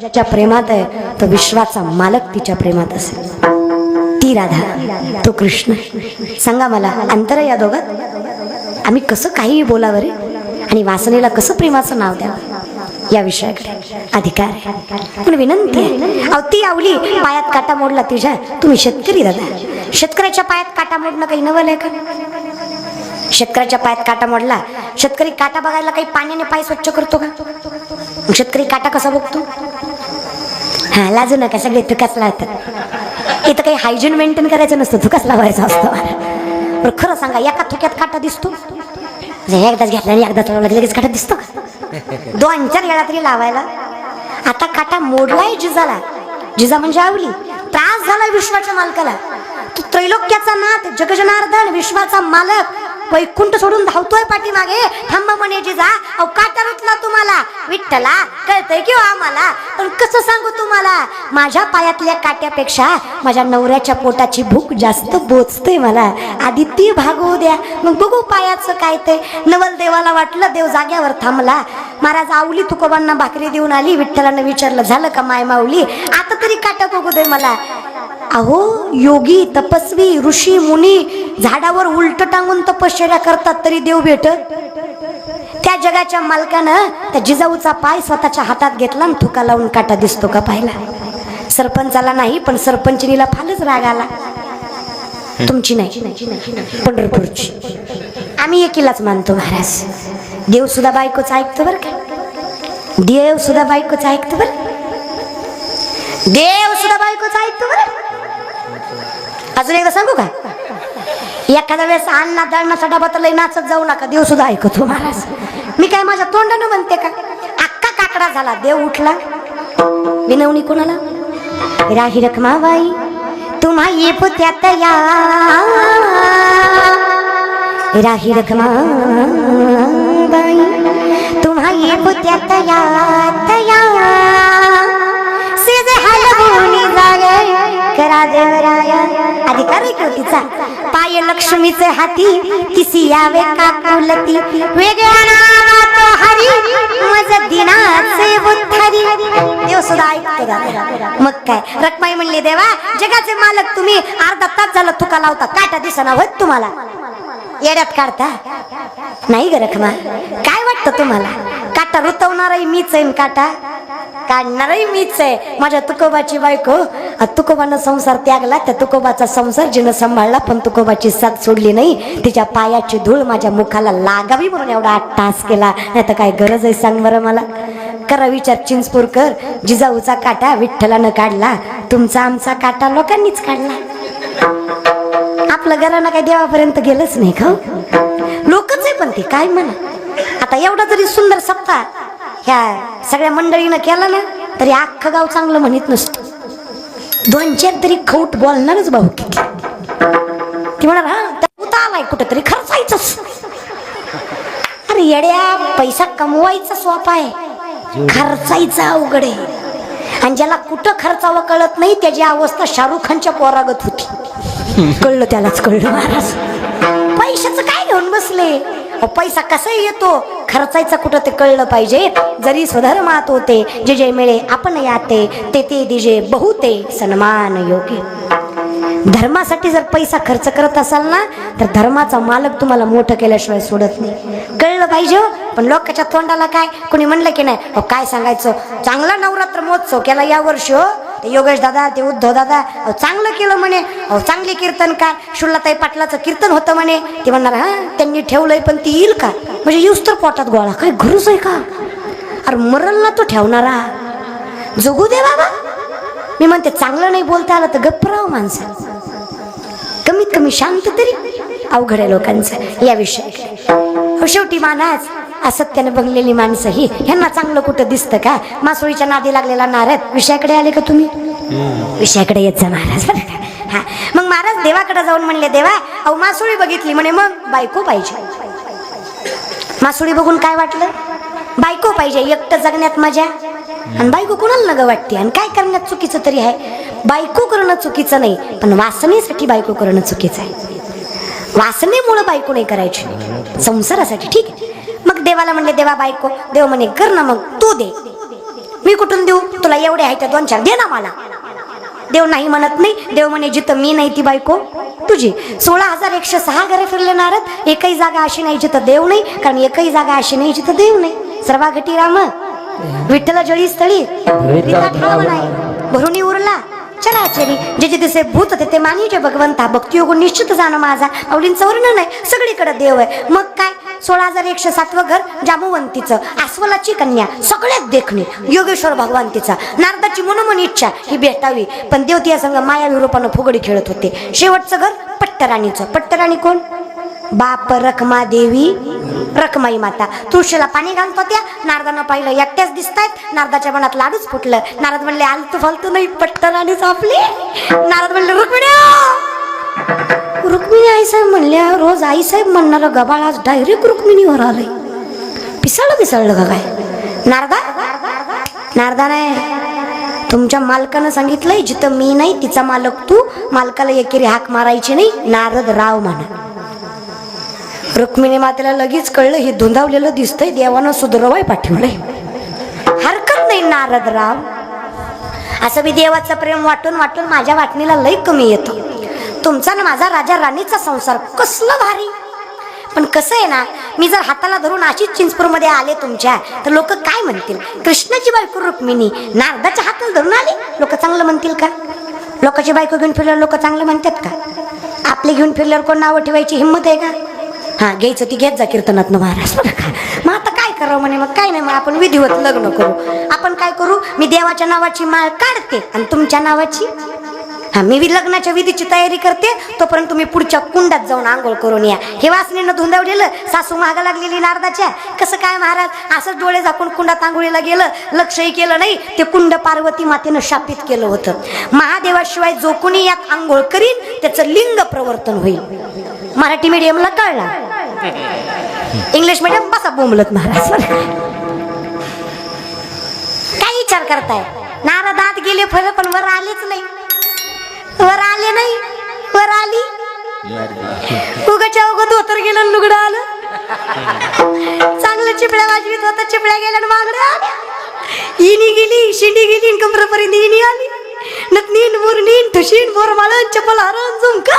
ज्याच्या प्रेमात आहे तो विश्वाचा मालक तिच्या प्रेमात असेल. ती राधा तो कृष्ण. सांगा मला अंतर आहे या दोघात? आम्ही कसं काहीही बोलावं रे? आणि वासनेला कसं प्रेमाचं नाव द्यावं? या विषयाकडे अधिकार आहे. पण विनंती आहे. अहो ती आवली पायात काटा मोडला तुझ्या तुम्ही शेतकरी दादा. शेतकऱ्याच्या पायात काटा मोडणं काही नवल आहे का शेतकऱ्याच्या पायात काटा मोडला शेतकरी काटा बघायला काही पाण्याने पाय स्वच्छ करतो का? शेतकरी काटा कसा बघतो? हा लाजू नका सगळे तुकाच लावतात. इथं काही हायजीन मेंटेन करायचं नसतं तुकाच लावायचं असतं. बरं खरं सांगा एका थुक्यात काटा दिसतो? म्हणजे एकदाच घेतला आणि एकदाच लावला लगेच काटा दिसतो? का दोन चार वेळा तरी लावायला. आता काटा मोडलाय जिजाला. जिजा म्हणजे आवली. त्रास झाला विश्वाच्या मालकाला. तू त्रैलोक्याचा नाथ जगजनार्दन विश्वाचा मालक. वैकुंठ सोडून धावतोय पाठीमागे. थांबा म्हणे जिजा. अहो काटा रुतला तुम्हाला? विठ्ठला कळतंय की हो आम्हाला? पण कसं सांगू तुम्हाला? माझ्या पायातल्या काट्यापेक्षा माझ्या नवऱ्याच्या पोटाची भूक जास्त बोचते मला. आधी ती भागवू द्या. मग बघू पायाचं काय ते. नवल देवाला वाटलं देव जाग्यावर थांबला. महाराज आवली तुकोबांना भाकरी देऊन आली विठ्ठलानं विचारलं झालं का माय माऊली? आता तरी काटा बघू दे मला? अहो योगी तपस्वी ऋषी मुनी झाडावर उलट टांगून तपश्चर्या करतात तरी देव भेटत त्या जगाच्या मालकानं त्या जिजाऊचा पाय स्वतःच्या हातात घेतला आणि थुका लावून काटा दिसतो का पाहिला. सरपंचाला नाही पण सरपंचिनीला फारच राग आला. तुमची नाही पंढरपूरची. आम्ही एकीलाच मानतो महाराज. देव सुद्धा बायकोच ऐकतो बरं का देव सुद्धा बायकोच ऐकतो बरं देव सुद्धा बायकोच ऐकतो बरं अजून एकदा सांगू का एखाद्या वेळेस अण्णा दळणाचा डबा तर लई नाचत जाऊ नका देव सुद्धा ऐकतो महाराज मी काय माझ्या तोंडानं म्हणते का अक्का काकडा झाला देव उठला विनवणी कोणाला राही रखमाबाई तुम्हा ये पुत्यात या राही रखमा तुम्हा ये तया. सिज हलवून जागे करा देवराया. अधिकार कृतीचा पाय लक्ष्मीचे हाती किसी यावे काकुलती. वेगळ्या नावात हरी मज दिनाचे उत्तरी देव सुद्धा ऐकतो मग काय? रखमाई म्हणली देवा जगाचे मालक तुम्ही. अर्धा तास झाला तुका लावता. काटा दिसना होत तुम्हाला. येड्यात काढता? नाही ग रखमा. काय वाटतं तुम्हाला? काटा रुतवणारही मीच आहे काटा. काढणारही मीच आहे. माझ्या तुकोबाची बायको तुकोबानं संसार त्यागला त्या तुकोबाचा संसार जिनं सांभाळला पण तुकोबाची साथ सोडली नाही. तिच्या पायाची धूळ माझ्या मुखाला लागावी म्हणून एवढा आठ तास केला. नाही तर काय गरज आहे सांग बरं मला? करा विचार चिंचपूरकर. जिजाऊचा काटा विठ्ठलानं काढला. तुमचा आमचा काटा लोकांनीच काढला. आपलं घराणं काही देवापर्यंत गेलंच नाही का? लोकच आहे पण ते काय म्हणा? आता एवढा जरी सुंदर सप्ताह ह्या सगळ्या मंडळीनं केला ना तरी अख्खं गाव चांगलं म्हणत नसतं. दोन चार तरी खौट बोलणारच भाऊ किती ती म्हणा हा उता आलाय कुठं तरी खर्चायचंच अरे येड्या पैसा कमवायचा सोपा आहे. खर्चायचा अवघड आहे. आणि ज्याला कुठं खर्चावं कळत नाही त्याची अवस्था शाहरुख खानच्या पोरागत होती. कळलं त्यालाच कळलं. महाराज पैशाचं काय घेऊन बसले? अहो, पैसा कसा येतो? खर्चायचा कुठं ते कळलं पाहिजे? जरी स्वधर्मात होते जे जे मिळे आपण याते ते ते दिजे बहुते सन्मान योगे. धर्मासाठी जर पैसा खर्च करत असाल ना तर धर्माचा मालक तुम्हाला मोठं केल्याशिवाय सोडत नाही. कळलं पाहिजे हो? पण लोकांच्या तोंडाला काय? कोणी म्हणलं की नाही? अहो, काय सांगायचं? चांगला नवरात्र महोत्सव केला या वर्षी हो. योगेश दादा ते उद्धव दादा अहो, चांगलं केलं म्हणे. अहो चांगले कीर्तनकार शुल्लाताई पाटलाचं कीर्तन होतं म्हणे. ते म्हणणार हा त्यांनी ठेवलंय पण ती येईल का? म्हणजे येऊस तर पोटात गोळा. काय घरूच आहे का? अरे मरल ना तो ठेवणारा. जगू दे बाबा. मी म्हणते चांगलं नाही बोलता आलं तर गप्पराव माणसं. कमीत कमी शांत तरी अवघड आहे लोकांचं या विषयाकडे. शेवटी मानाच असत्याने बंगलेली माणसं ही ह्यांना चांगलं कुठं दिसतं का? मासोळीच्या नादी लागलेला नारद विषयाकडे आले का तुम्ही? विषयाकडे येत जा महाराज बरं का? हा. मग महाराज देवाकडे जाऊन म्हणले देवा अहो मासोळी बघितली. म्हणे मग बायको पाहिजे. मासोळी बघून काय वाटलं? बायको पाहिजे एकटं जगण्यात मजा. आणि बायको कोणाला नग वाटते? आणि काय करण्यात चुकीचं तरी आहे? बायको करणं चुकीचं नाही पण वासनेसाठी बायको करणं चुकीचं आहे. वासनेमुळं बायको नाही करायची. संसारासाठी ठीक आहे. मग देवाला म्हणले देवा बायको देव म्हणे कर ना मग तू दे. मी कुठून देऊ? तुला एवढे आहे तर दोन चार दे ना मला. देव नाही म्हणत नाही देव म्हणे जिथं मी नाही ती बायको तुझी. सोळा हजार एकशे सहा घरे फिरले नारद एकही जागा अशी नाही जिथं देव नाही कारण एकही जागा अशी नाही जिथं देव नाही. सर्वा घटी राम विठ्ठल जळी स्थळी भरुणी उरला चराचरी जे जे दिसे भूत ते ते मानिजे भगवंता भक्ती योग निश्चित जाणं माझा आवडींचं वर्णन आहे सगळीकडे देव आहे. मग काय? सोळा हजार एकशे सातवं घर जामवंतीचं अस्वलाची कन्या सगळ्यात देखणी योगेश्वर भगवान तिचा नारदाची मनोमन इच्छा ही भेटावी पण देवतीया संघ संग माया विरोपानं फुगडी खेळत होते. शेवटचं घर पट्टराणीचं. पट्टराणी कोण? बाप रखमा देवी रखमाई माता. तुळशीला पाणी घालत होत्या नारदानं पाहिलं एकट्याच दिसतायत नारदाच्या मनात लाडूच फुटलं. नारद म्हणले आलतू फालतू नाही पट्टराणीच आपली. नारद म्हणले रुक्मिणी रुक्मिणी आईसाहेब म्हणल्या रोज आईसाहेब म्हणणारं गबाळ आज डायरेक्ट रुक्मिणीवर आलंय. पिसाळलं पिसाळलं का काय? नारदा? नारदा नाही. तुमच्या मालकानं सांगितलंय जिथं मी नाही तिचा मालक तू. मालकाला एकेरी हाक मारायची नाही नारद राव म्हणा. रुक्मिणी मातेला लगेच कळलं हे धुंदावलेलं दिसतंय देवानं सुधरवाय पाठवलंय. हरकत नाही नारद राव. असं मी देवाचं प्रेम वाटून वाटून माझ्या वाटणीला लय कमी येतो. तुमचा ना माझा राजा राणीचा संसार कसलं भारी. पण कसं आहे ना मी जर हाताला धरून अशीच चिंचपूरमध्ये आले तुमच्या तर लोक काय म्हणतील? कृष्णाची बायको रुक्मिणी नारदाच्या हाताला धरून आले? लोक चांगलं म्हणतील का? लोकांची बायको घेऊन फिरल्यावर लोक चांगलं म्हणतात का? आपले घेऊन फिरल्यावर कोण नावं ठेवायची हिंमत आहे का? हा घ्यायचं ती घेत जा कीर्तनातनं महाराज. बरं का? मग आता काय करावं म्हणे? मग काय नाही मग आपण विधिवत लग्न करू. आपण काय करू? मी देवाच्या नावाची माळ काढते आणि तुमच्या नावाची हा मी वि- लग्नाच्या विधीची तयारी करते. तोपर्यंत तुम्ही पुढच्या कुंडात जाऊन आंघोळ करून या. हे वासनीनं धुंदावलेलं सासू महागा लागलेली नारदाच्या. कसं काय महाराज असंच डोळे झाकून कुंडात आंघोळीला गेलं लक्षही केलं नाही ते कुंड पार्वती मातेनं शापित केलं होतं. महादेवाशिवाय जो कोणी यात आंघोळ करीन त्याचं लिंग प्रवर्तन होईल. मराठी मीडियमला कळला. इंग्लिश मीडियम बसा बोंबलत महाराज. काय विचार करताय? नारदात गेले फळ पण वर आलेच नाही. वर आले नाही. वर आली. उगाच्या उगत धोतर गेलं लुगडं आलं. चांगलं चिपळ्या वाजवीत होता चिपळ्या गेल्या आणि मागड्या इनी गेली शिंडी गेली कमरापर्यंत इनी आली. नतनीन मुरनीन ठुशीन बोरमाळन चपल हरण झुमका.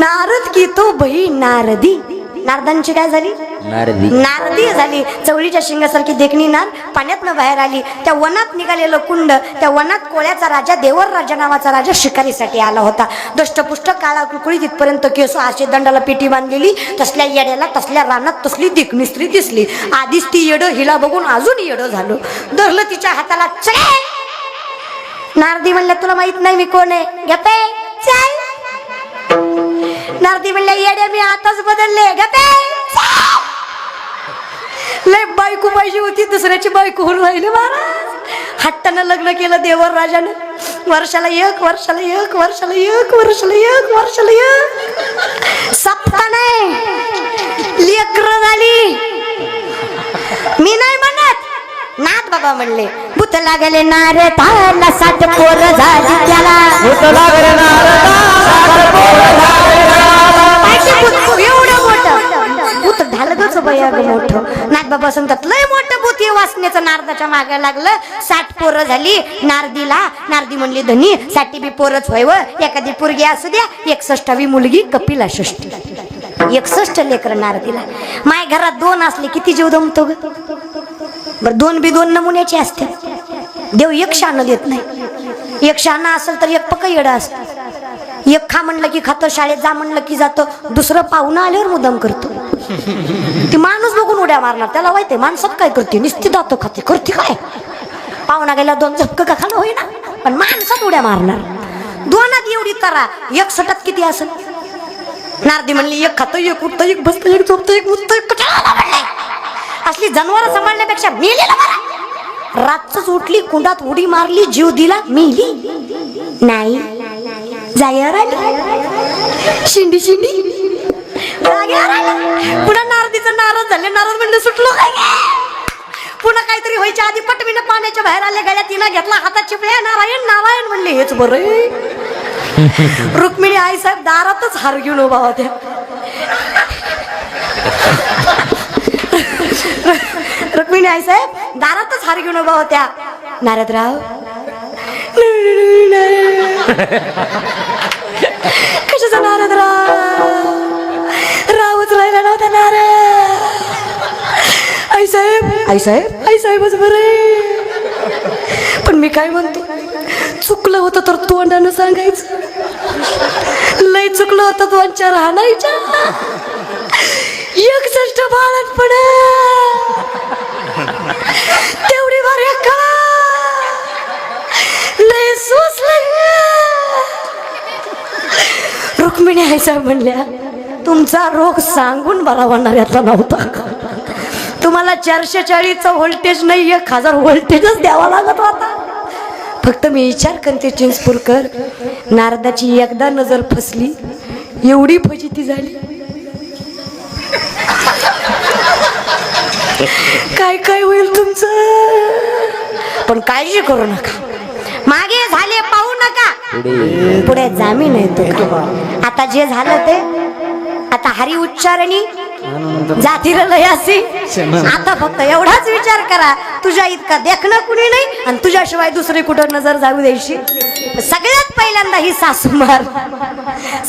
नारद की तो बहीण नारदी. नारदांची काय झाली? नारदी. नारदी झाली. चवळीच्या शिंगासारखी देखणी नार पाण्यातनं बाहेर आली. त्या वनात निघालेलं कुंड त्या वनात कोळ्याचा राजा देवर राजा नावाचा राजा शिकारीसाठी आला होता. दष्टपुष्ट काळा कुळकुळी तिथपर्यंत केस आशे दंडाला पेटी बांधलेली. तसल्या येड्याला तसल्या रानात तसली देखणी स्त्री दिसली. आधीच ती येडं हिला बघून अजून येडं झालं. धरलं तिच्या हाताला नारदी म्हणल्या तुला माहीत नाही मी कोण आहे. नारदी म्हणल्या येडे मी आताच बदलले. गपे लय बायको पाहिजे होती दुसऱ्याची बायको होऊन राहिले महाराज. हट्टानं लग्न केलं देवर राजानं. वर्षाला एक वर्षाला एक वर्षाला एक वर्षाला एक वर्षाला एक. सप्ता नाही लेकर झाली. मी नाही म्हणत. नाथ बाबा म्हणले भूत लागले नारे ताला साठ पोर झाली त्याला. पाहिजे भूत एवढं मोठं. भूत ढालगच बया मोठं. नाथ बाबा सांगतात लय मोठं भूत हे वाचण्याचं नारदाच्या मागे लागलं. साठ पोरं झाली नारदीला. नारदी म्हणली धनी साठी बी पोरच व्हायव एखादी पोरगी असू द्या एकसष्टावी मुलगी कपिला षष्टी एकसष्ट लेकर नारदीला. माय घरात दोन असले किती जीव दमतो ग? बर दोन बी दोन नमुन्याचे असते देव एक शान देत नाही. एक शान असेल तर एक पक्क येडं असतं. एक खा म्हणलं की खातो शाळेत जा म्हणलं की जातो. दुसरं पाहुणं आल्यावर मुदम करतो. ती माणूस बघून उड्या मारणार. त्याला माहितीये माणसात काय करते? निस्ती जातो खाते. करते काय? पाहुणा गेला दोन झपक का खाणं होईना? पण माणसात उड्या मारणार. दोनात एवढी करा. एक सटत किती असेल? नारदी म्हणली एक खातो एक उठतो एक बसतो एक झोपतो एक मुततो एक असली जनावर सांभाळण्यापेक्षा मेलेला बरा. रातच उठली कुंडात उडी मारली जीव दिला मेली. नाही. जाग्यावर आली शिंडी. शिंडी पुन्हा नारदीचं नाराज झाले. नाराज म्हणलं सुटलो काय पुन्हा काहीतरी व्हायच्या आधी पटवीनं पाण्याच्या बाहेर आल्या गळ्यात तिला घेतला हातात चिपळ्या नारायण नारायण म्हणले हेच बरं. रुक्मिणी आई साहेब दारातच हार घेऊन उभा होत्या. रुक्मिणी रुक्मिणी आई साहेब दारातच हार घेऊन उभा होत्या. नारदराव कशाचा नारदराव रावच राहिला नव्हता नारद. आई साहेब. आई साहेब? आई साहेबच बरे. पण मी काय म्हणतो? चुकलं होतं तर तोंडानं सांगायचं. लय चुकलं होतं दोनच्या राहणायच्या. एकसष्ट बाळणपण तेवढी बऱ्या कळा लय सोसलं रुक्मिणी आयसा म्हणल्या तुमचा रोग सांगून बरा होणार यातला नव्हता. तुम्हाला चारशे चाळीसचा व्होल्टेज नाही एक हजार व्होल्टेजच द्यावा लागत होता. फक्त मी विचार करते चिंचपूरकर नारदाची एकदा नजर फसली एवढी फजिती झाली. काय काय होईल तुमचं? पण काळजी करू नका. मागे झाले पाहू नका. पुढे. जामीन येतो आता जे झालं ते आता हरी उच्चारणी जातीर लयासी आता फक्त एवढाच विचार करा तुझ्या इतका देखणं कुणी नाही आणि तुझ्याशिवाय दुसरी कुठं नजर जाऊ द्यायची. सगळ्यात पहिल्यांदा ही सासू मार.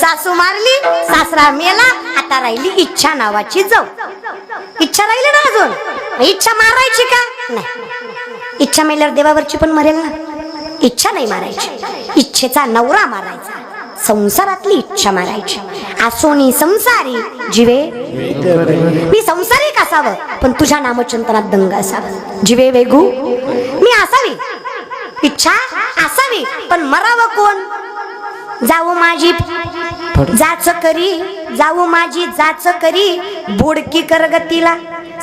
सासू मारली सासरा मेला आता राहिली इच्छा नावाची जाऊ इच्छा राहिली ना अजून? इच्छा मारायची का? नाही. इच्छा मेल्यावर देवावरची पण मरेल ना. इच्छा नाही मारायची. इच्छेचा नवरा मारायचा. संसारातली इच्छा मारायची. आसोनी संसारी जिवे. मी संसारिक असावं पण तुझ्या नामचिंतनात दंग असावं. जिवे वेगू मी असावी. इच्छा असावी पण मरावं कोण? जाऊ माझी जाच करी जाऊ माझी जाच करी बुडकी करगतीला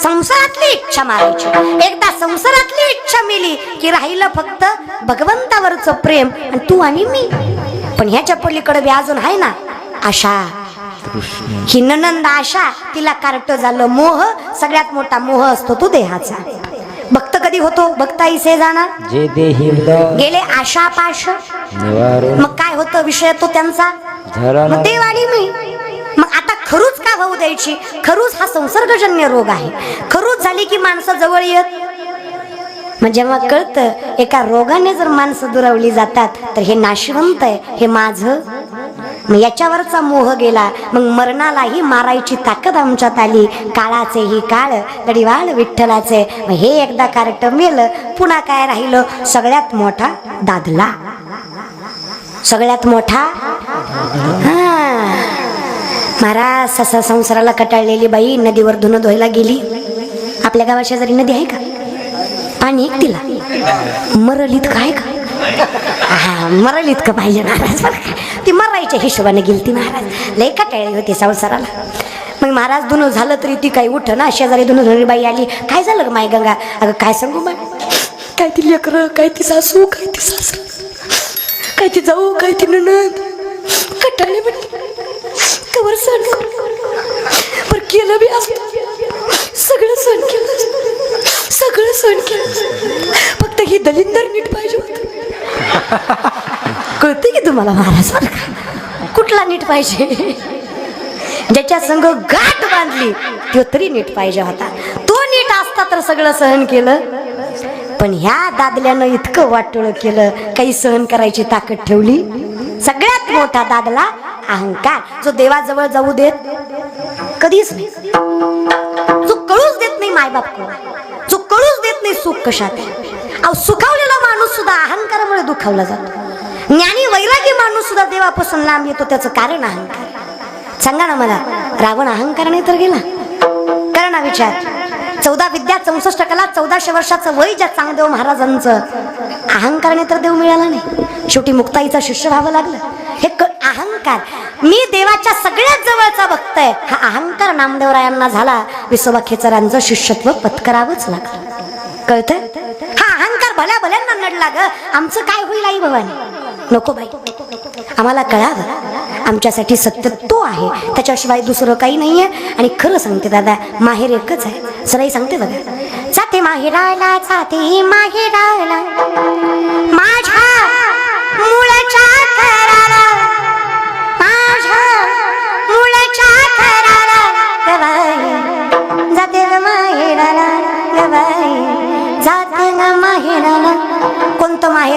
संसारातली इच्छा मारायची. एकदा संसारातली इच्छा मिली की राहिलं फक्त भगवंतावरच प्रेम आणि तू आणि मी. पण ह्याच्या पलीकडे बी अजून आहे ना आशा. ही ननंद आशा तिला कार्ट झालं मोह सगळ्यात मोठा मोह असतो तो देहाचा. भक्त कधी होतो? भक्ताई से जाणार? जे देही गेले आशा पाश. निवारून. मग काय होतं विषय तो त्यांचा? मग आणि मी. मग आता खरूच का होऊ द्यायची? खरूच हा संसर्गजन्य रोग आहे. खरूच झाली की माणसं जवळ येत. मग जेव्हा कळतं एका रोगाने जर माणसं दुरावली जातात तर हे नाशवंत आहे हे माझं. मग याच्यावरचा मोह गेला मग मरणालाही मारायची ताकद आमच्यात आली. काळाचे ही काळ गडीवाळ विठ्ठलाचे. मग हे एकदा कार्यक्रम मेलं पुन्हा काय राहिलं? सगळ्यात मोठा दादला. सगळ्यात मोठा? महाराज ससा संसाराला कटाळलेली बाई नदीवर धुनं धुवायला गेली. आपल्या गावा शेजारी नदी आहे का? पाणी एक तिला. मरलीत काय का? हा मरलीत का पाहिजे महाराज ती मरायच्या हिशोबाने गेली ती महाराज लय कटाळली होती संसाराला. मग महाराज दुनो झालं तरी ती काही उठ ना. शेजारी दुनो झाली बाई आली. काय झालं ग माय गंगा? अगं काय सांगू माय काय ती लेकरं काय ती सासू काय ती सासू काय ती जाऊ काय ती ननद कटाळले म्हणली कवर सण पर केलं बी असलं सगळं सण केलं. सगळं सण केलं. फक्त ही दलिंदर नीट पाहिजे होत. कळते की तुम्हाला महाराज कुठला नीट पाहिजे? ज्याच्या संग गाठ बांधली तो तरी नीट पाहिजे होता. तो नीट असता तर सगळं सहन केलं. पण ह्या दादल्यानं इतकं वाटोळ केलं काही सहन करायची ताकद ठेवली. सगळ्यात मोठा दादला अहंकार. जो देवाजवळ जाऊ देत कधीच नाही. जो कळूच देत नाही मायबाप जो सुख कशात अहो सुखावलेला माणूस सुद्धा अहंकारामुळे दुखावला जातो. ज्ञानी वैरागी माणूस सुद्धा देवापासून लांब येतो त्याचं कारण अहंकार. सांगा ना मला रावण अहंकाराने तर गेला. करा ना विचार. चौदा विद्या चौसष्ट कला चौदाशे वर्षाचं वय ज्या चांगदेव महाराजांचं अहंकाराने तर देव मिळाला नाही. शेवटी मुक्ताईचा शिष्य व्हावं लागलं. हे क अहंकार. मी देवाच्या सगळ्यात जवळचा भक्त आहे. हा अहंकार नामदेवरायांना झाला. विसोबा खेचरांचं शिष्यत्व पत्करावंच लागलं. कळत हा अहंकार भल्या भल्यांना नडला ग आमचं काय होईल आई भवानी? नको बाई. आम्हाला कळावं. आमच्यासाठी सत्य तो आहे. त्याच्याशिवाय दुसरं काही नाहीये. आणि खरं सांगते दादा माहेर एकच आहे. सरही सांगते बघा. जाते माहेराला जाते माहेराला. माझ्या मुळाच्या घराला माझ्या मुळाच्या घराला गवाई. जाते माहेराला. गवाई. imaginaba cuánto más